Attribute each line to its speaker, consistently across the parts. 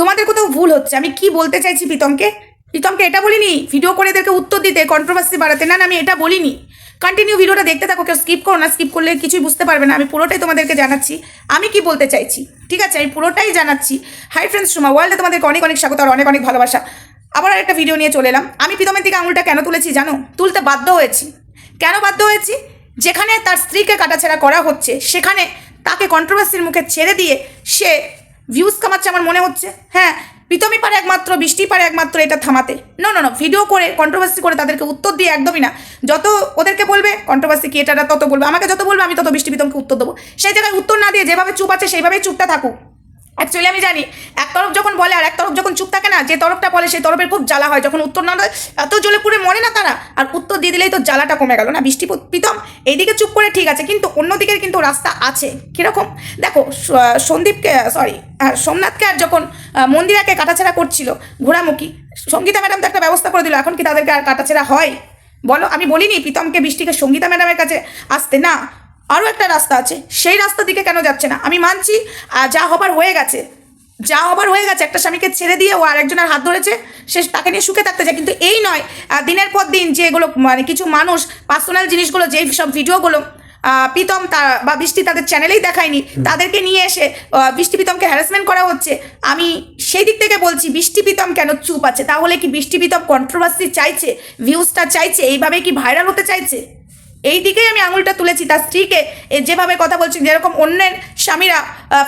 Speaker 1: তোমাদের কোথাও ভুল হচ্ছে। আমি কি বলতে চাইছি প্রীতমকে? প্রীতমকে এটা বলিনি ভিডিও করে এদেরকে উত্তর দিতে কন্ট্রোভার্সি বাড়াতে। না না, আমি এটা বলিনি। কন্টিনিউ ভিডিওটা দেখতে থাকো, কেউ স্কিপ করো না স্কিপ করলে কিছুই বুঝতে পারবে না। আমি পুরোটাই তোমাদেরকে জানাচ্ছি। আমি কি বলতে চাইছি? ঠিক আছে, আমি পুরোটাই জানাচ্ছি। হাই ফ্রেন্ডস সুমা ওয়ার্ল্ডে তোমাদেরকে অনেক অনেক স্বাগত আর অনেক অনেক ভালোবাসা। আবার একটা ভিডিও নিয়ে চলে এলাম। আমি প্রীতমের দিকে আঙুলটা কেন তুলেছি জানো? তুলতে বাধ্য হয়েছি। কেন বাধ্য হয়েছি? যেখানে তার স্ত্রীকে কাটাছেড়া করা হচ্ছে, সেখানে তাকে কন্ট্রোভার্সির মুখে ছেড়ে দিয়ে সে ভিউজ কামাচ্ছে আমার মনে হচ্ছে। হ্যাঁ প্রীতমই পারে একমাত্র, বৃষ্টি পারে একমাত্র এটা থামাতে। নো নো নো ভিডিও করে কন্ট্রোভার্সি করে তাদেরকে উত্তর দিয়ে একদমই না। যত ওদেরকে বলবে কন্ট্রোভার্সি কি এটা তত বলবে। আমাকে যত বলবে, আমি তত বৃষ্টি প্রীতমকে উত্তর দেবো। সেই জায়গায় উত্তর না দিয়ে যেভাবে চুপ আছে, সেইভাবেই চুপটা থাকুক। অ্যাকচুয়ালি আমি জানি। এক তরফ যখন বলে আর এক তরফ যখন চুপ থাকে না, যে তরফটা বলে সেই তরফের খুব জ্বালা হয়। যখন উত্তর না দেয়, এত জ্বলে পুড়ে মরে না তারা? আর উত্তর দিয়ে দিলেই তো জ্বালাটা কমে গেল না? বৃষ্টি প্রীতম, এইদিকে চুপ করে ঠিক আছে, কিন্তু অন্য দিকের কিন্তু রাস্তা আছে। কীরকম? দেখো সন্দীপকে সরি সোমনাথকে আর যখন মন্দিরাকে কাটাছেড়া করছিল ঘোরামুখী সঙ্গীতা ম্যাডাম তো একটা ব্যবস্থা করে দিল, এখন কি তাদেরকে আর কাটাছেড়া হয়? বলো, আমি বলিনি প্রীতমকে বৃষ্টিকে সঙ্গীতা ম্যাডামের কাছে আসতে? না আরও একটা রাস্তা আছে। সেই রাস্তা দিকে কেন যাচ্ছে না? আমি মানছি যা হবার হয়ে গেছে। যা হবার হয়ে গেছে একটা স্বামীকে ছেড়ে দিয়ে ও আরেকজনের হাত ধরেছে সে তাকে নিয়ে সুখে থাকতে চায়। কিন্তু এই নয় দিনের পর দিন যে এগুলো মানে কিছু মানুষ পার্সোনাল জিনিসগুলো যেই সব ভিডিওগুলো প্রীতম তা বা বৃষ্টি তাদের চ্যানেলেই দেখায়নি তাদেরকে নিয়ে এসে বৃষ্টি প্রীতমকে হ্যারাসমেন্ট করা হচ্ছে। আমি সেই দিক থেকে বলছি বৃষ্টি প্রীতম কেন চুপ আছে? তাহলে কি বৃষ্টি প্রীতম কন্ট্রোভার্সি চাইছে ভিউজটা চাইছে এইভাবে কি ভাইরাল হতে চাইছে? এই দিকেই আমি আঙুলটা তুলেছি। তার স্ত্রীকে যেভাবে কথা বলছি, যেরকম অন্যের স্বামীরা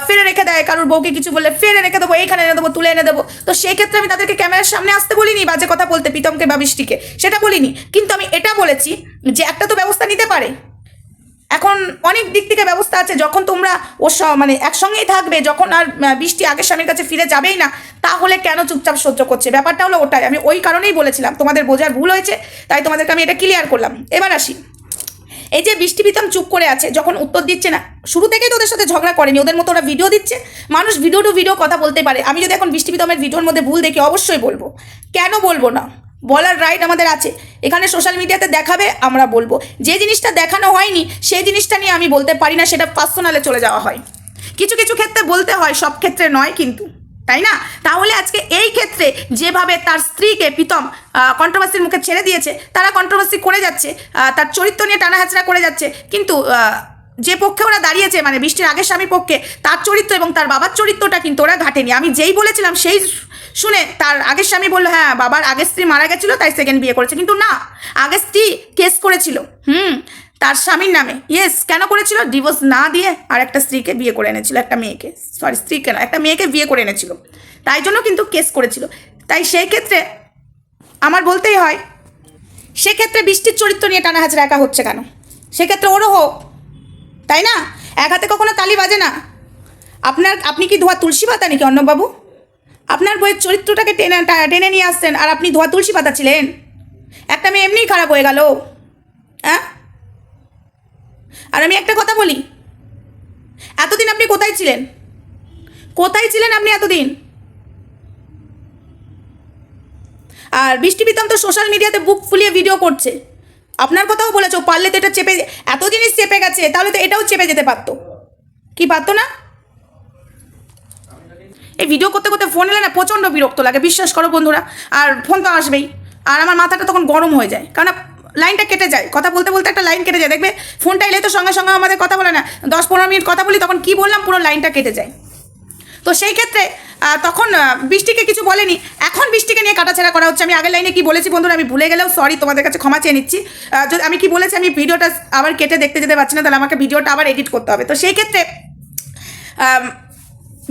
Speaker 1: ফেলে রেখে দেয়, কারোর বউকে কিছু বললে ফেরে রেখে দেবো, এইখানে এনে দেবো, তুলে এনে দেবো। তো সেই ক্ষেত্রে আমি তাদেরকে ক্যামেরার সামনে আসতে বলিনি, বাজে কথা বলতে, প্রীতমকে বা বৃষ্টিকে সেটা বলিনি। কিন্তু আমি এটা বলেছি যে একটা তো ব্যবস্থা নিতে পারে। এখন অনেক দিক থেকে ব্যবস্থা আছে, যখন তোমরা ওর মানে একসঙ্গেই থাকবে, যখন আর বৃষ্টি আগের স্বামীর কাছে ফিরে যাবেই না, তাহলে কেন চুপচাপ সহ্য করছে? ব্যাপারটা হলো ওটাই, আমি ওই কারণেই বলেছিলাম, তোমাদের বোঝার ভুল হয়েছে, তাই তোমাদেরকে আমি এটা ক্লিয়ার করলাম। এবার আসি। এই যে বৃষ্টি প্রীতম চুপ করে আছে, যখন উত্তর দিচ্ছে না, শুরু থেকেই তো ওদের সাথে ঝগড়া করেনি, ওদের মতো ওরা ভিডিও দিচ্ছে। মানুষ ভিডিও টু ভিডিও কথা বলতে পারে। আমি যদি এখন বৃষ্টি প্রীতমের ভিডিওর মধ্যে ভুল দেখি, অবশ্যই বলব। কেন বলব না? বলার রাইট আমাদের আছে। এখানে সোশ্যাল মিডিয়াতে দেখাবে, আমরা বলব। যে জিনিসটা দেখানো হয়নি, সেই জিনিসটা নিয়ে আমি বলতে পারি না, সেটা পার্সোনালে চলে যাওয়া হয়। কিছু কিছু ক্ষেত্রে বলতে হয়, সব ক্ষেত্রে নয় কিন্তু। তাই না? তাহলে আজকে এই ক্ষেত্রে যেভাবে তার স্ত্রীকে প্রীতম কন্ট্রোভার্সির মুখে ছেড়ে দিয়েছে, তারা কন্ট্রোভার্সি করে যাচ্ছে তার চরিত্র নিয়ে টানা হাঁচড়া করে যাচ্ছে, কিন্তু যে পক্ষে ওরা দাঁড়িয়েছে মানে বৃষ্টির আগের স্বামী পক্ষে, তার চরিত্র এবং তার বাবার চরিত্রটা কিন্তু ওরা ঘাটেনি। আমি যেই বলেছিলাম, সেই শুনে তার আগের স্বামী বলল হ্যাঁ বাবার আগের স্ত্রী মারা গেছিল, তাই সেকেন্ড বিয়ে করেছে। কিন্তু না, আগের স্ত্রী কেস করেছিল। হুম তার স্বামীর নামে। ইয়েস কেন করেছিল? ডিভোর্স না দিয়ে আর একটা স্ত্রীকে বিয়ে করে এনেছিল, একটা মেয়েকে। সরি স্ত্রীকে না, একটা মেয়েকে বিয়ে করে এনেছিল। তাই জন্য কিন্তু কেস করেছিল। তাই সেই ক্ষেত্রে আমার বলতেই হয়, সেক্ষেত্রে বৃষ্টির চরিত্র নিয়ে টানা হাজরা একা হচ্ছে কেন? সেক্ষেত্রে ওরও হোক, তাই না? এক হাতে কখনো তালি বাজে না। আপনার, আপনি কি ধোয়া তুলসী পাতা নাকি অন্নবাবু আপনার বইয়ের চরিত্রটাকে টেনে টেনে নিয়ে আসছেন, আর আপনি ধোয়া তুলসী পাতা ছিলেন? একটা মেয়ে এমনিই খারাপ হয়ে গেল। হ্যাঁ আর আমি একটা কথা বলি। এতদিন আপনি কোথায় ছিলেন? কোথায় ছিলেন আপনি এতদিন? আর বৃষ্টি প্রীতম তো সোশ্যাল মিডিয়াতে বুক ফুলিয়ে ভিডিও করছে। আপনার কথাও বলেছ, পারলে তো এটা চেপে এত জিনিস চেপে গেছে, তাহলে তো এটাও চেপে যেতে পারতো। কি পারতো না? এই ভিডিও করতে করতে ফোন এলে না প্রচণ্ড বিরক্ত লাগে, বিশ্বাস করো বন্ধুরা, আর ফোন তো আসবেই। আর আমার মাথাটা তখন গরম হয়ে যায় কারণ লাইনটা কেটে যায়। কথা বলতে বলতে একটা লাইন কেটে যায়। দেখবে ফোনটা এলে তো সঙ্গে সঙ্গে আমাদের কথা বলে না। দশ পনেরো মিনিট কথা বলি, তখন কি বললাম, পুরো লাইনটা কেটে যায়। তো সেই ক্ষেত্রে তখন বৃষ্টিকে কিছু বলেনি। এখন বৃষ্টিকে নিয়ে কাটাছেড়া করা হচ্ছে। আমি আগের লাইনে কি বলেছি বন্ধুরা? আমি ভুলে গেলেও সরি তোমাদের কাছে ক্ষমা চেয়ে নিচ্ছি। যদি আমি কি বলেছি, আমি ভিডিওটা আবার কেটে দেখতে যেতে পারছি না, তাহলে আমাকে ভিডিওটা আবার এডিট করতে হবে। তো সেই ক্ষেত্রে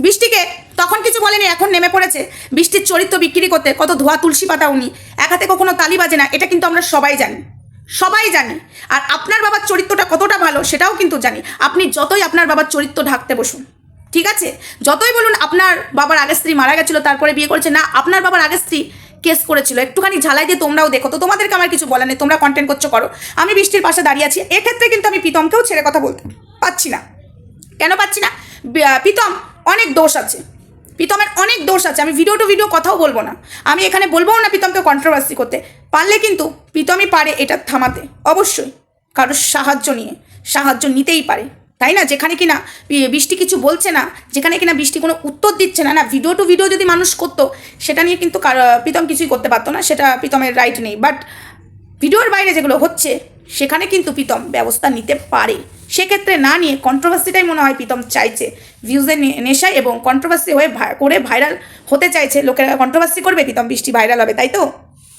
Speaker 1: বৃষ্টিকে তখন কিছু বলেনি, এখন নেমে পড়েছে। বৃষ্টির চরিত্র বিক্রি করতে কত ধোয়া তুলসী পাতা উনি। এক হাতে কখনো তালি বাজে না, এটা কিন্তু আমরা সবাই জানি। সবাই জানি। আর আপনার বাবার চরিত্রটা কতটা ভালো সেটাও কিন্তু জানি। আপনি যতই আপনার বাবার চরিত্র ঢাকতে বসুন, ঠিক আছে? যতই বলুন আপনার বাবার আগের স্ত্রী মারা গেছিল, তারপরে বিয়ে করেছে, না, আপনার বাবার আগের স্ত্রী কেস করেছিল, একটুখানি ঝালাই দিয়ে তোমরাও দেখো তো, তোমাদেরকে আমার কিছু বলার নেই, তোমরা কন্টেন্ট করছ, করো। আমি বৃষ্টির পাশে দাঁড়িয়ে আছি, এক্ষেত্রে কিন্তু আমি প্রীতমকেও ছেড়ে কথা বলতে পাচ্ছি না। কেন পাচ্ছি না? প্রীতম, অনেক দোষ আছে। প্রীতমের অনেক দোষ আছে, আমি ভিডিও টু ভিডিও কথাও বলব না। আমি এখানে বলব না প্রীতমকে কন্ট্রোভার্সি করতে। পারলে কিন্তু প্রীতমই পারে এটা থামাতে, অবশ্যই। কারোর সাহায্য নিয়ে, সাহায্য নিতেই পারে। তাই না? যেখানে কিনা বৃষ্টি কিছু বলছে না, যেখানে কিনা বৃষ্টি কোনো উত্তর দিচ্ছে না না ভিডিও টু ভিডিও যদি মানুষ করতো, সেটা নিয়ে কিন্তু প্রীতম কিছুই করতে পারতো না, সেটা প্রীতমের রাইট নেই। বাট ভিডিওর বাইরে যেগুলো হচ্ছে, সেখানে কিন্তু প্রীতম ব্যবস্থা নিতে পারে। সেক্ষেত্রে না নিয়ে কন্ট্রোভার্সিটাই মনে হয় প্রীতম চাইছে। ভিউজের নেশায় এবং কন্ট্রোভার্সি হয়ে করে ভাইরাল হতে চাইছে। লোকেরা কন্ট্রোভার্সি করবে, প্রীতম বৃষ্টি ভাইরাল হবে, তাই তো?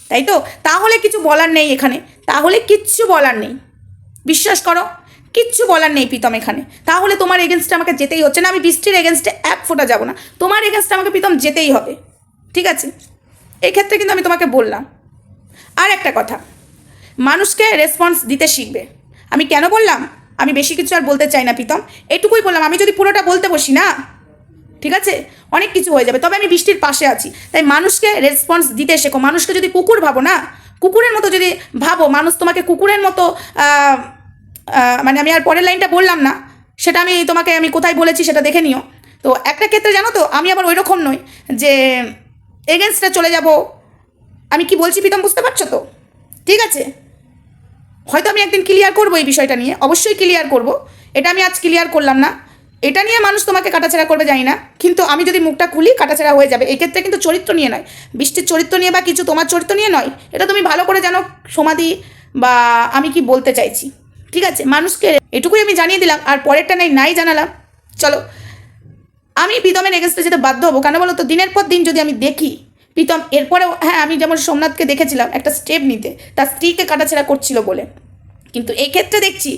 Speaker 1: তাই তো? তাহলে কিছু বলার নেই এখানে। তাহলে কিচ্ছু বলার নেই। বিশ্বাস করো, কিচ্ছু বলার নেই প্রীতম এখানে। তাহলে তোমার এগেনস্টে আমাকে যেতেই হচ্ছে না, আমি বৃষ্টির এগেনস্টে এক ফোঁটা যাব না। তোমার এগেনস্টে আমাকে প্রীতম যেতেই হবে। ঠিক আছে? এই ক্ষেত্রে কিন্তু আমি তোমাকে বললাম। আর একটা কথা, মানুষকে রেসপন্স দিতে শিখবে। আমি কেন বললাম? আমি বেশি কিছু আর বলতে চাই না প্রীতম। এটুকুই বললাম। আমি যদি পুরোটা বলতে বসি না ঠিক আছে? অনেক কিছু হয়ে যাবে। তবে আমি বৃষ্টির পাশে আছি। তাই মানুষকে রেসপন্স দিতে শেখো। মানুষকে যদি কুকুর ভাবো না, কুকুরের মতো যদি ভাবো, মানুষ তোমাকে কুকুরের মতো মানে আমি আর পরের লাইনটা বললাম না, সেটা আমি তোমাকে আমি কোথায় বলেছি সেটা দেখে নিও। তো একটা ক্ষেত্রে জানো তো, আমি আবার ওই রকম নই যে এগেনস্টে চলে যাব। আমি কি বলছি প্রীতম, বুঝতে পারছ তো? ঠিক আছে? হয়তো আমি একদিন ক্লিয়ার করব এই বিষয়টা নিয়ে। অবশ্যই ক্লিয়ার করব। এটা আমি আজ ক্লিয়ার করলাম না। এটা নিয়ে মানুষ তোমাকে কাটাছেড়া করবে, জানি না। কিন্তু আমি যদি মুখটা খুলি, কাটাছেড়া হয়ে যাবে। এক্ষেত্রে কিন্তু চরিত্র নিয়ে নয়। বৃষ্টির চরিত্র নিয়ে বা কিছু তোমার চরিত্র নিয়ে নয়, এটা তুমি ভালো করে জানো, সমাধি বা আমি কি বলতে চাইছি। ঠিক আছে? মানুষকে এটুকুই আমি জানিয়ে দিলাম, আর পরেরটা নাই নাই জানালাম। চলো। আমি প্রীতমের এগেনস্টে যেতে বাধ্য হব। কেন বলো তো? দিনের পর দিন যদি আমি দেখি, প্রীতম এরপরেও হ্যাঁ আমি যেমন সোমনাথকে দেখেছিলাম, একটা স্টেপ নিতে। তার স্ত্রীকে কাটাছেড়া করছিল বলে। কিন্তু এক্ষেত্রে দেখছি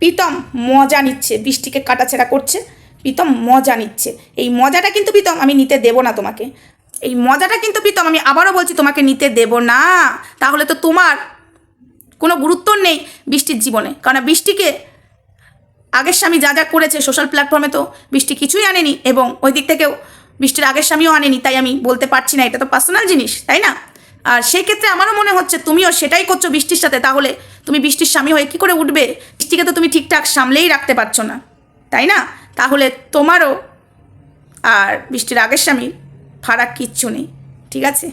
Speaker 1: প্রীতম মজা নিচ্ছে, বৃষ্টিকে কাটাছেড়া করছে। প্রীতম মজা নিচ্ছে। এই মজাটা কিন্তু প্রীতম, আমি নিতে দেবো না তোমাকে। এই মজাটা কিন্তু প্রীতম, আমি আবারও বলছি, তোমাকে নিতে দেবো না। তাহলে তো তোমার কোনো গুরুত্ব নেই বৃষ্টির জীবনে। কারণ বৃষ্টিকে, আগের স্বামী যা যা করেছে সোশ্যাল প্ল্যাটফর্মে তো বৃষ্টি কিছুই আনেনি এবং ওই দিক থেকেও বৃষ্টির আগের স্বামীও আনেনি, তাই আমি বলতে পারছি না। এটা তো পার্সোনাল জিনিস, তাই না? আর সেই ক্ষেত্রে আমারও মনে হচ্ছে, তুমিও সেটাই করছ বৃষ্টির সাথে, তাহলে তুমি বৃষ্টির স্বামী হয়ে কী করে উঠবে? বৃষ্টিকে তো তুমি ঠিকঠাক সামলেই রাখতে পারছ না, তাই না? তাহলে তোমারও আর বৃষ্টির আগের স্বামীর ফারাক কিচ্ছু নেই, ঠিক আছে?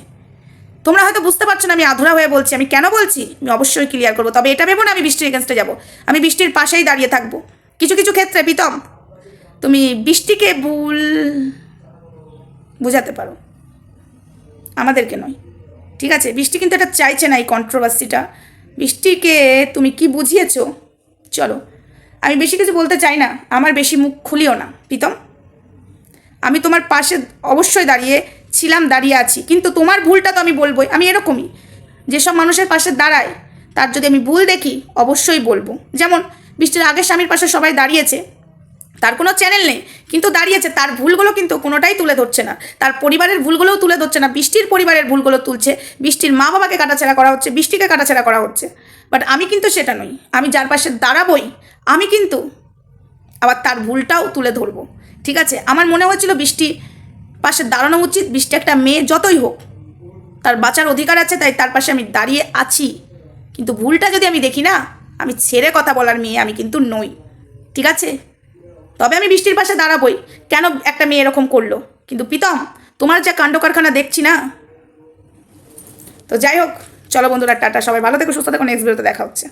Speaker 1: তোমরা হয়তো বুঝতে পারছ না, আমি আধুরা হয়ে বলছি। আমি কেন বলছি? আমি অবশ্যই ক্লিয়ার করব, তবে এটা ভেবো না, আমি বৃষ্টির এগেনস্টে যাব। আমি বৃষ্টির পাশেই দাঁড়িয়ে থাকব। কিছু কিছু ক্ষেত্রে প্রীতম, তুমি বৃষ্টিকে ভুল বোঝাতে পারো। আমাদেরকে নয়। ঠিক আছে? বৃষ্টি কিন্তু এটা চাইছে না এই কন্ট্রোভার্সিটা বৃষ্টিকে তুমি কি বুঝিয়েছো? চলো। আমি বেশি কিছু বলতে চাই না। আমার বেশি মুখ খুলিও না, প্রীতম। আমি তোমার পাশে অবশ্যই দাঁড়িয়ে ছিলাম, দাঁড়িয়ে আছি। কিন্তু তোমার ভুলটা তো আমি বলবোই। আমি এরকমই। যেসব মানুষের পাশে দাঁড়ায়, তার যদি আমি ভুল দেখি, অবশ্যই বলব। যেমন বৃষ্টির আগের স্বামীর পাশে সবাই দাঁড়িয়েছে। তার কোনো চ্যানেল নেই, কিন্তু দাঁড়িয়েছে। তার ভুলগুলো কিন্তু কোনোটাই তুলে ধরছে না। তার পরিবারের ভুলগুলোও তুলে ধরছে না। বৃষ্টির পরিবারের ভুলগুলো তুলছে। বৃষ্টির মা বাবাকে কাটাছেড়া করা হচ্ছে, বৃষ্টিকে কাটাছেড়া করা হচ্ছে। বাট আমি কিন্তু সেটা নই। আমি যার পাশে দাঁড়াবই, আমি কিন্তু আবার তার ভুলটাও তুলে ধরবো। ঠিক আছে? আমার মনে হয়েছিল বৃষ্টি পাশে দাঁড়ানো উচিত। বৃষ্টি একটা মেয়ে যতই হোক, তার বাঁচার অধিকার আছে, তাই তার পাশে আমি দাঁড়িয়ে আছি। কিন্তু ভুলটা যদি আমি দেখি না, আমি ছেড়ে কথা বলার মেয়ে আমি কিন্তু নই। ঠিক আছে? তবে আমি বৃষ্টির পাশে দাঁড়াবই। কেন একটা মেয়ে এরকম করল? কিন্তু প্রীতম, তোমার যা কাণ্ড কারখানা দেখছি না। তো যাই হোক, চলো বন্ধুরা, টাটা। সবাই ভালো থেকো, সুস্থ থেকো নেক্সট ভিডিওতে দেখা হচ্ছে।